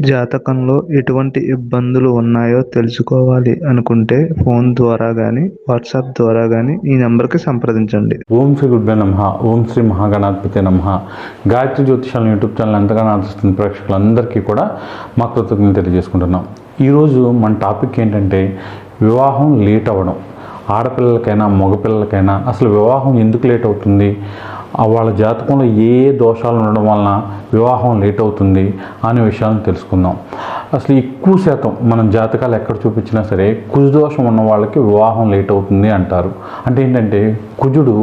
జాతకంలో ఎటువంటి ఇబ్బందులు ఉన్నాయో తెలుసుకోవాలి అనుకుంటే ఫోన్ ద్వారా కానీ వాట్సాప్ ద్వారా కానీ ఈ నెంబర్కి సంప్రదించండి. ఓం శ్రీ గుడ్బే నమ. ఓం శ్రీ మహాగణాధిపతి నమ. గాయత్రి జ్యోతిషాలను యూట్యూబ్ ఛానల్ ఎంతగానో ఆదరిస్తున్న ప్రేక్షకులందరికీ కూడా మా కృతజ్ఞతలు తెలియజేసుకుంటున్నాం. ఈరోజు మన టాపిక్ ఏంటంటే వివాహం లేట్ అవ్వడం. ఆడపిల్లలకైనా మగపిల్లలకైనా అసలు వివాహం ఎందుకు లేట్ అవుతుంది? వాళ్ళ జాతకంలో ఏ దోషాలు ఉండడం వలన వివాహం లేట్ అవుతుంది అనే విషయాలను తెలుసుకుందాం. అసలు ఈ ఎక్కువ శాతం మనం జాతకాలు ఎక్కడ చూపించినా సరే కుజు దోషం ఉన్న వాళ్ళకి వివాహం లేట్ అవుతుంది అంటారు. అంటే ఏంటంటే కుజుడు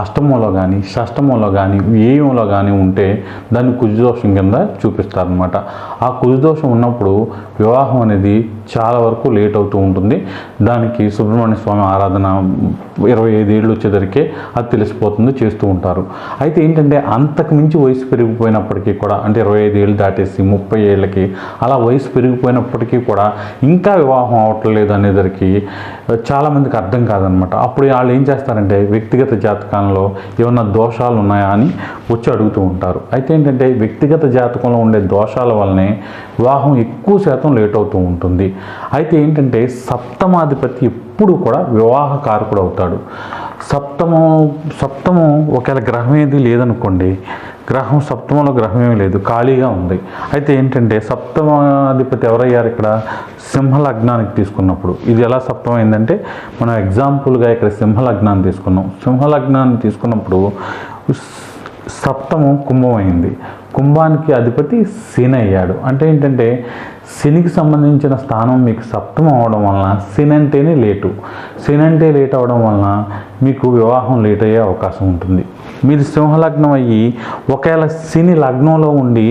అష్టమంలో కానీ షష్టమంలో కానీ వ్యయంలో కానీ ఉంటే దాన్ని కుజుదోషం కింద చూపిస్తారనమాట ఆ కుజు దోషం ఉన్నప్పుడు వివాహం అనేది చాలా వరకు లేట్ అవుతూ ఉంటుంది. దానికి సుబ్రహ్మణ్య స్వామి ఆరాధన ఇరవై ఐదు ఏళ్ళు వచ్చేసరికి అది తెలిసిపోతుంది చేస్తూ ఉంటారు. అయితే ఏంటంటే అంతకు మించి వయసు పెరిగిపోయినప్పటికీ కూడా అంటే ఇరవై ఐదు ఏళ్ళు దాటేసి ముప్పై ఏళ్ళకి అలా వయసు పెరిగిపోయిన అయినప్పటికీ కూడా ఇంకా వివాహం అవటం లేదు అనేదరికి చాలామందికి అర్థం కాదనమాట. అప్పుడు వాళ్ళు ఏం చేస్తారంటే వ్యక్తిగత జాతకంలో ఏమన్నా దోషాలు ఉన్నాయా అని వచ్చి అడుగుతూ ఉంటారు. అయితే ఏంటంటే వ్యక్తిగత జాతకంలో ఉండే దోషాల వల్లనే వివాహం ఎక్కువ శాతం లేట్ అవుతూ ఉంటుంది. అయితే ఏంటంటే సప్తమాధిపతి ఎప్పుడు కూడా వివాహ కారకుడు అవుతాడు. సప్తమం సప్తమం ఒకవేళ గ్రహం ఏది లేదనుకోండి గ్రహం సప్తమంలో గ్రహం ఏమీ లేదు ఖాళీగా ఉంది. అయితే ఏంటంటే సప్తమాధిపతి ఎవరయ్యారు ఇక్కడ? సింహ లగ్నానికి తీసుకున్నప్పుడు. ఇది ఎలా సప్తమం అయిందంటే మనం ఎగ్జాంపుల్గా ఇక్కడ సింహ లగ్నాన్ని తీసుకున్నాం. సింహ లగ్నాన్ని తీసుకున్నప్పుడు సప్తమం కుంభం అయింది కుంభానికి అధిపతి శని అయ్యాడు. అంటే ఏంటంటే శనికి సంబంధించిన స్థానం మీకు సప్తమం అవడం వలన శని అంటేనే లేటు. శని అంటే లేట్ అవడం వలన మీకు వివాహం లేట్ అయ్యే అవకాశం ఉంటుంది. మీరు సింహలగ్నం అయ్యి ఒకవేళ శని లగ్నంలో ఉండి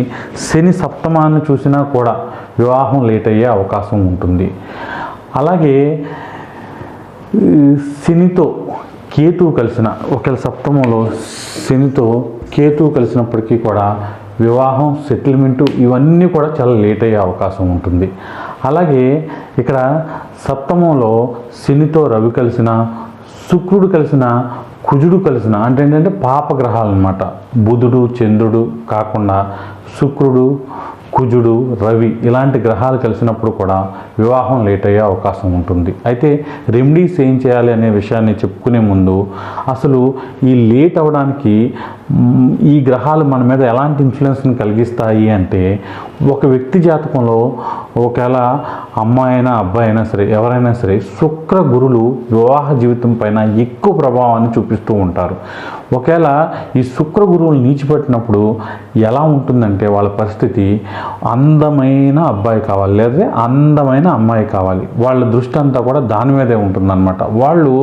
శని సప్తమాన్ని చూసినా కూడా వివాహం లేట్ అయ్యే అవకాశం ఉంటుంది. అలాగే శనితో కేతువు కలిసిన ఒకవేళ సప్తమంలో శనితో కేతువు కలిసినప్పటికీ కూడా వివాహం సెటిల్మెంటు ఇవన్నీ కూడా చాలా లేట్ అయ్యే అవకాశం ఉంటుంది. అలాగే ఇక్కడ సప్తమంలో శనితో రవి కలిసిన శుక్రుడు కలిసిన కుజుడు కలిసిన అంటే ఏంటంటే పాపగ్రహాలు అనమాట బుధుడు చంద్రుడు కాకుండా శుక్రుడు కుజుడు రవి ఇలాంటి గ్రహాలు కలిసినప్పుడు కూడా వివాహం లేట్ అయ్యే అవకాశం ఉంటుంది. అయితే రెమెడీస్ ఏం చేయాలి అనే విషయాన్ని చెప్పుకునే ముందు అసలు ఈ లేట్ అవ్వడానికి ఈ గ్రహాలు మన మీద ఎలాంటి ఇన్ఫ్లుయెన్స్ని కలిగిస్తాయి అంటే ఒక వ్యక్తి జాతకంలో ఒకవేళ అమ్మాయి అయినా అబ్బాయి అయినా సరే ఎవరైనా సరే శుక్ర గురులు వివాహ జీవితం పైన ఎక్కువ ప్రభావాన్ని చూపిస్తూ ఉంటారు. ఒకవేళ ఈ శుక్ర గురువులు నీచిపెట్టినప్పుడు ఎలా ఉంటుందంటే వాళ్ళ పరిస్థితి అందమైన అబ్బాయి కావాలి లేదా అందమైన అమ్మాయి కావాలి. వాళ్ళ దృష్టి అంతా కూడా దాని మీదే ఉంటుందన్నమాట. వాళ్ళు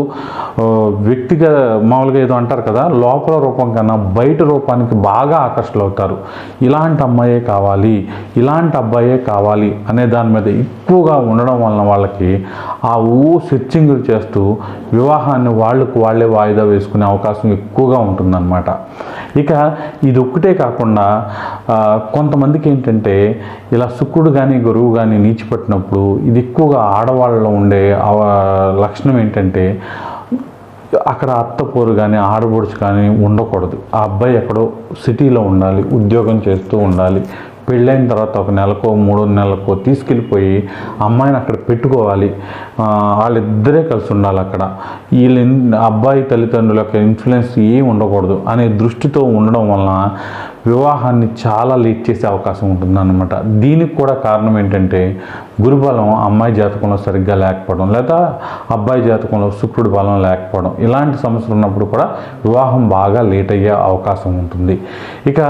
వ్యక్తిగత వ్యక్తిగా మామూలుగా ఏదో అంటారు కదా లోపల రూపం కన్నా బయట రూపానికి బాగా ఆకర్షితులవుతారు ఇలాంటి అమ్మాయే కావాలి ఇలాంటి అబ్బాయే కావాలి అనే దాని మీద ఎక్కువగా ఉండడం వలన వాళ్ళకి ఆ ఊ సెర్చింగ్ చేస్తూ వివాహాన్ని వాళ్ళకు వాళ్ళే వాయిదా వేసుకునే అవకాశం ఎక్కువగా ఉంటుందన్నమాట. ఇక ఇది ఒక్కటే కాకుండా కొంతమందికి ఏంటంటే ఇలా శుక్రుడు కానీ గురువు కానీ నీచిపట్టినప్పుడు ఇది ఎక్కువగా ఆడవాళ్ళలో ఉండే లక్షణం ఏంటంటే అక్కడ అత్తపోరు కానీ ఆడబొడుచు కానీ ఉండకూడదు. ఆ అబ్బాయి ఎక్కడో సిటీలో ఉండాలి ఉద్యోగం చేస్తూ ఉండాలి. పెళ్ళైన తర్వాత ఒక నెలకో మూడో నెలకో తీసుకెళ్ళిపోయి అమ్మాయిని అక్కడ పెట్టుకోవాలి. వాళ్ళిద్దరే కలిసి ఉండాలి అక్కడ. వీళ్ళ అబ్బాయి తల్లిదండ్రుల యొక్క ఇన్ఫ్లుయెన్స్ ఏం ఉండకూడదు అనే దృష్టితో ఉండడం వలన వివాహాన్ని చాలా లేట్ చేసే అవకాశం ఉంటుందన్నమాట. దీనికి కూడా కారణం ఏంటంటే గురుబలం అమ్మాయి జాతకంలో సరిగ్గా లేకపోవడం లేదా అబ్బాయి జాతకంలో శుక్రుడి బలం లేకపోవడం ఇలాంటి సమస్యలు ఉన్నప్పుడు కూడా వివాహం బాగా లేట్ అయ్యే అవకాశం ఉంటుంది. ఇక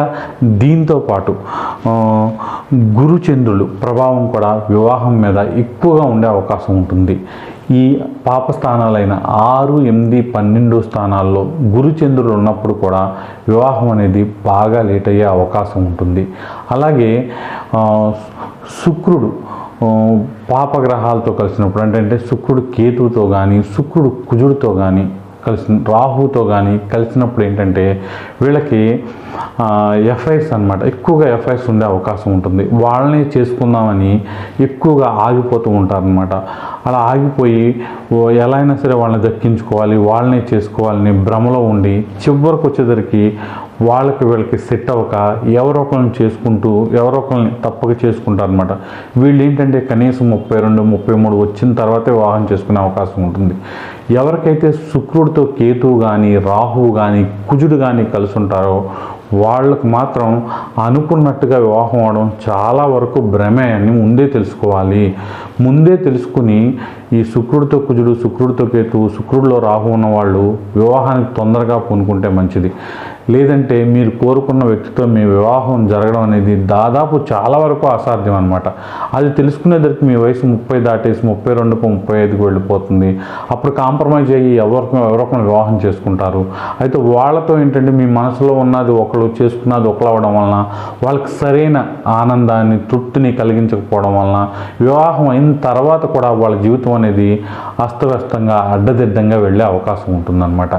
దీంతో పాటు గురుచంద్రులు ప్రభావం కూడా వివాహం మీద ఎక్కువగా ఉండే అవకాశం ఉంటుంది. ఈ పాప స్థానాలైన ఆరు ఎనిమిది పన్నెండు స్థానాల్లో గురుచంద్రుడు ఉన్నప్పుడు కూడా వివాహం అనేది బాగా లేట్ అయ్యే అవకాశం ఉంటుంది. అలాగే శుక్రుడు పాపగ్రహాలతో కలిసినప్పుడు అంటే అంటే శుక్రుడు కేతువుతో కానీ శుక్రుడు కుజుడితో కానీ కలిసి రాహుతో కానీ కలిసినప్పుడు ఏంటంటే వీళ్ళకి ఎఫ్ఐఆర్స్ అనమాట ఎక్కువగా ఎఫ్ఐఆర్స్ ఉండే అవకాశం ఉంటుంది. వాళ్ళని చేసుకుందామని ఎక్కువగా ఆగిపోతూ ఉంటారనమాట అలా ఆగిపోయి ఎలా అయినా సరే వాళ్ళని దక్కించుకోవాలి వాళ్ళనే చేసుకోవాలని భ్రమలో ఉండి చివరికి వచ్చేసరికి వాళ్ళకి వీళ్ళకి సెట్ అవ్వక ఎవరో ఒకరిని చేసుకుంటూ ఎవరో ఒకరిని తప్పక చేసుకుంటారనమాట వీళ్ళు ఏంటంటే కనీసం ముప్పై రెండు ముప్పై మూడు వచ్చిన తర్వాతే వివాహం చేసుకునే అవకాశం ఉంటుంది. ఎవరికైతే శుక్రుడితో కేతువు కానీ రాహువు కానీ కుజుడు కానీ కలిసి ఉంటారో వాళ్ళకు మాత్రం అనుకున్నట్టుగా వివాహం అవడం చాలా వరకు భ్రమే అని ముందే తెలుసుకోవాలి. ముందే తెలుసుకుని ఈ శుక్రుడితో కుజుడు శుక్రుడితో కేతువు శుక్రుడిలో రాహు ఉన్న వాళ్ళు వివాహానికి తొందరగా పూనుకుంటే మంచిది. లేదంటే మీరు కోరుకున్న వ్యక్తితో మీ వివాహం జరగడం అనేది దాదాపు చాలా వరకు అసాధ్యం అనమాట అది తెలుసుకునేసరికి మీ వయసు ముప్పై దాటేసి ముప్పై రెండుకు ముప్పై ఐదుకు వెళ్ళిపోతుంది. అప్పుడు కాంప్రమైజ్ అయ్యి ఎవరికి ఎవరొకరు వివాహం చేసుకుంటారు. అయితే వాళ్ళతో ఏంటంటే మీ మనసులో ఉన్నది ఒకళ్ళు చేసుకున్నది ఒకళ్ళు అవ్వడం వలన వాళ్ళకి సరైన ఆనందాన్ని తృప్తిని కలిగించకపోవడం వలన వివాహం అయిన తర్వాత కూడా వాళ్ళ జీవితం అనేది అస్తవ్యస్తంగా అడ్డదిడ్డంగా వెళ్ళే అవకాశం ఉంటుందన్నమాట.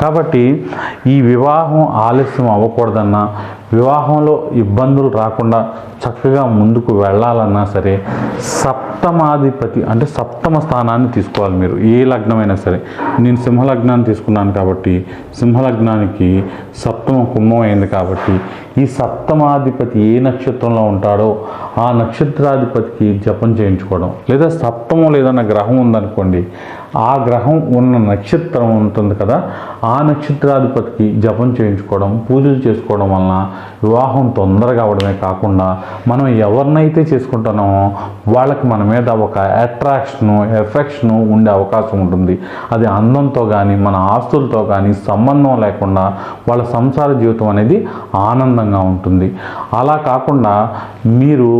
కాబట్టి ఈ వివాహం ఆలస్యం అవ్వకూడదన్నా వివాహంలో ఇబ్బందులు రాకుండా చక్కగా ముందుకు వెళ్ళాలన్నా సరే సప్తమాధిపతి అంటే సప్తమ స్థానాన్ని తీసుకోవాలి మీరు. ఏ లగ్నమైనా సరే. నేను సింహలగ్నాన్ని తీసుకున్నాను కాబట్టి సింహలగ్నానికి సప్తమ కుంభం అయింది కాబట్టి ఈ సప్తమాధిపతి ఏ నక్షత్రంలో ఉంటాడో ఆ నక్షత్రాధిపతికి జపం చేయించుకోవడం లేదా సప్తమం లేదన్న గ్రహం ఉందనుకోండి ఆ గ్రహం ఉన్న నక్షత్రం ఉంటుంది కదా ఆ నక్షత్రాధిపతికి జపం చేయించుకోవడం పూజలు చేసుకోవడం వలన వివాహం తొందరగా అవడమే కాకుండా మనం ఎవరినైతే చేసుకుంటున్నామో వాళ్ళకి మన మీద ఒక అట్రాక్షను ఎఫెక్షను ఉండే అవకాశం ఉంటుంది. అది అందంతో కానీ మన ఆస్తులతో కానీ సంబంధం లేకుండా వాళ్ళ సంసార జీవితం అనేది ఆనందంగా ఉంటుంది. అలా కాకుండా మీరు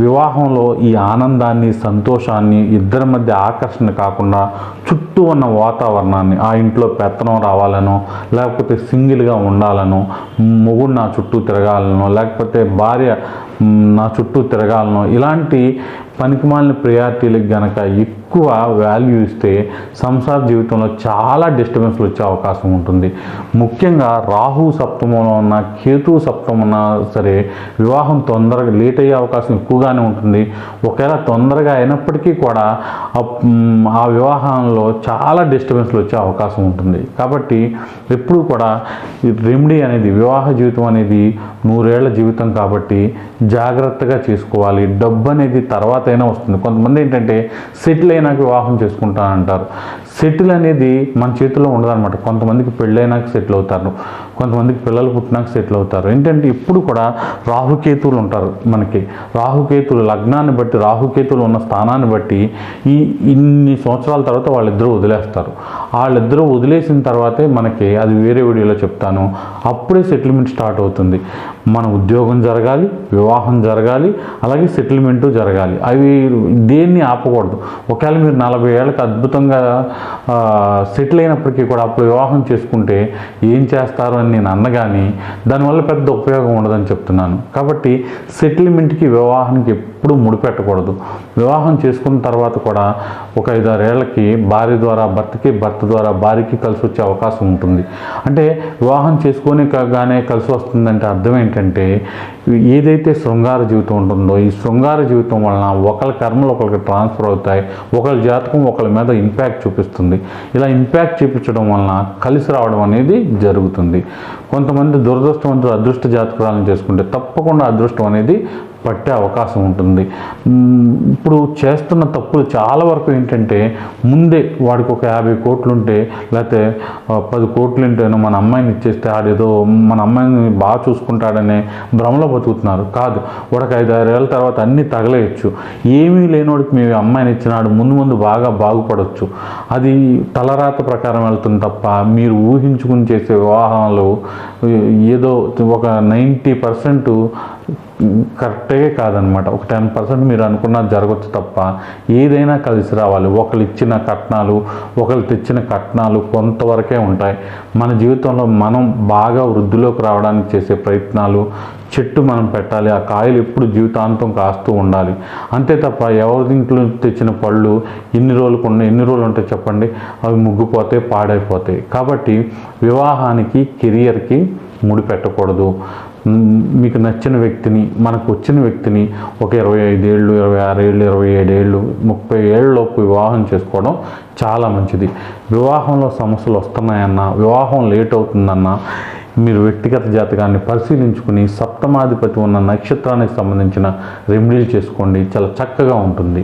వివాహంలో ఈ ఆనందాన్ని సంతోషాన్ని ఇద్దరి మధ్య ఆకర్షణ కాకుండా చుట్టూ ఉన్న వాతావరణాన్ని ఆ ఇంట్లో పెత్తనం రావాలనో లేకపోతే సింగిల్గా ఉండాలనో మొగుడు నా చుట్టూ తిరగాలనో లేకపోతే భార్య నా చుట్టూ తిరగాలనో ఇలాంటి పనికిమాలిన ప్రియారిటీలకు గనక ఎక్కువ వాల్యూ ఇస్తే సంసార జీవితంలో చాలా డిస్టర్బెన్స్లు వచ్చే అవకాశం ఉంటుంది. ముఖ్యంగా రాహు సప్తమంలో ఉన్న కేతు సప్తమన్నా సరే వివాహం తొందరగా లేట్ అయ్యే అవకాశం ఎక్కువగానే ఉంటుంది. ఒకవేళ తొందరగా అయినప్పటికీ కూడా ఆ వివాహంలో చాలా డిస్టర్బెన్స్లు వచ్చే అవకాశం ఉంటుంది. కాబట్టి ఎప్పుడు కూడా రెమెడీ అనేది వివాహ జీవితం అనేది నూరేళ్ళ జీవితం కాబట్టి జాగ్రత్తగా చేసుకోవాలి. డబ్బు అనేది తర్వాత అయినా వస్తుంది. కొంతమంది ఏంటంటే సెటిల్ అయినాక వివాహం చేసుకుంటానంటారు. సెటిల్ అనేది మన చేతిలో ఉండదన్నమాట. కొంతమందికి పెళ్ళైనాక సెటిల్ అవుతారు కొంతమందికి పిల్లలు పుట్టినాక సెటిల్ అవుతారు. ఏంటంటే ఇప్పుడు కూడా రాహుకేతువులు ఉంటారు మనకి. రాహుకేతువులు లగ్నాన్ని బట్టి రాహుకేతువులు ఉన్న స్థానాన్ని బట్టి ఈ ఇన్ని సంవత్సరాల తర్వాత వాళ్ళిద్దరూ వదిలేస్తారు. వాళ్ళిద్దరూ వదిలేసిన తర్వాతే మనకి అది వేరే వీడియోలో చెప్తాను. అప్పుడే సెటిల్మెంట్ స్టార్ట్ అవుతుంది. మన ఉద్యోగం జరగాలి వివాహం జరగాలి అలాగే సెటిల్మెంటు జరగాలి. అవి దేన్ని ఆపకూడదు. ఒకవేళ మీరు నలభై ఏళ్ళకి అద్భుతంగా సెటిల్ అయినప్పటికీ కూడా అప్పుడు వివాహం చేసుకుంటే ఏం చేస్తారు అని నేను అన్నగాని దానివల్ల పెద్ద ఉపయోగం ఉండదని చెప్తున్నాను. కాబట్టి సెటిల్మెంట్కి వివాహానికి ఎప్పుడూ ముడిపెట్టకూడదు వివాహం చేసుకున్న తర్వాత కూడా ఒక ఐదారేళ్ళకి భార్య ద్వారా భర్తకి భర్త ద్వారా భార్యకి కలిసి వచ్చే అవకాశం ఉంటుంది. అంటే వివాహం చేసుకొని కాగానే కలిసి వస్తుందంటే అర్థం ఏంటంటే ఏదైతే శృంగార జీవితం ఉంటుందో ఈ శృంగార జీవితం వలన ఒకరి కర్మలు ఒకరికి ట్రాన్స్ఫర్ అవుతాయి. ఒకరి జాతకం ఒకరి మీద ఇంపాక్ట్ చూపిస్తుంది. ఇలా ఇంపాక్ట్ చూపించడం వలన కలిసి రావడం అనేది జరుగుతుంది. కొంతమంది దురదృష్టవంతులు అదృష్ట జాతకురాలను చేసుకుంటే తప్పకుండా అదృష్టం అనేది పట్టే అవకాశం ఉంటుంది. ఇప్పుడు చేస్తున్న తప్పులు చాలా వరకు ఏంటంటే ముందే వాడికి ఒక యాభై కోట్లు ఉంటే లేకపోతే పది కోట్లు ఉంటేనో మన అమ్మాయిని ఇచ్చేస్తే ఆడేదో మన అమ్మాయిని బాగా చూసుకుంటాడనే భ్రమలో బతుకుతున్నారు. కాదు వాడికి ఐదు ఆరు ఏళ్ళ తర్వాత అన్నీ తగలేయచ్చు. ఏమీ లేనివాడికి మేము అమ్మాయిని ఇచ్చినాడు ముందు ముందు బాగా బాగుపడవచ్చు అది తలరాత ప్రకారం వెళ్తుంది తప్ప మీరు ఊహించుకుని చేసే వివాహాలు ఏదో ఒక నైంటీ పర్సెంట్ కరెక్టే కాదనమాట. ఒక టెన్ పర్సెంట్ మీరు అనుకున్నది జరగచ్చు తప్ప ఏదైనా కలిసి రావాలి. ఒకరు ఇచ్చిన కట్నాలు ఒకరు తెచ్చిన కట్నాలు కొంతవరకే ఉంటాయి. మన జీవితంలో మనం బాగా వృద్ధిలోకి రావడానికి చేసే ప్రయత్నాలు చెట్టు మనం పెట్టాలి ఆ కాయలు ఎప్పుడు జీవితాంతం కాస్తూ ఉండాలి. అంతే తప్ప ఎవరి ఇంట్లో తెచ్చిన పళ్ళు ఎన్ని రోజులకు ఉన్నాయి ఎన్ని రోజులు ఉంటాయి చెప్పండి? అవి ముగ్గుపోతే పాడైపోతాయి. కాబట్టి వివాహానికి కెరియర్కి ముడి పెట్టకూడదు మీకు నచ్చిన వ్యక్తిని మనకు వచ్చిన వ్యక్తిని ఒక ఇరవై ఐదేళ్ళు ఇరవై ఆరేళ్ళు ఇరవై ఏడేళ్ళు ముప్పై ఏళ్ళలోపు వివాహం చేసుకోవడం చాలా మంచిది. వివాహంలో సమస్యలు వస్తున్నాయన్నా వివాహం లేట్ అవుతుందన్నా మీరు వ్యక్తిగత జాతకాన్ని పరిశీలించుకుని సప్తమాధిపతి ఉన్న నక్షత్రానికి సంబంధించిన రెమెడీలు చేసుకోండి. చాలా చక్కగా ఉంటుంది.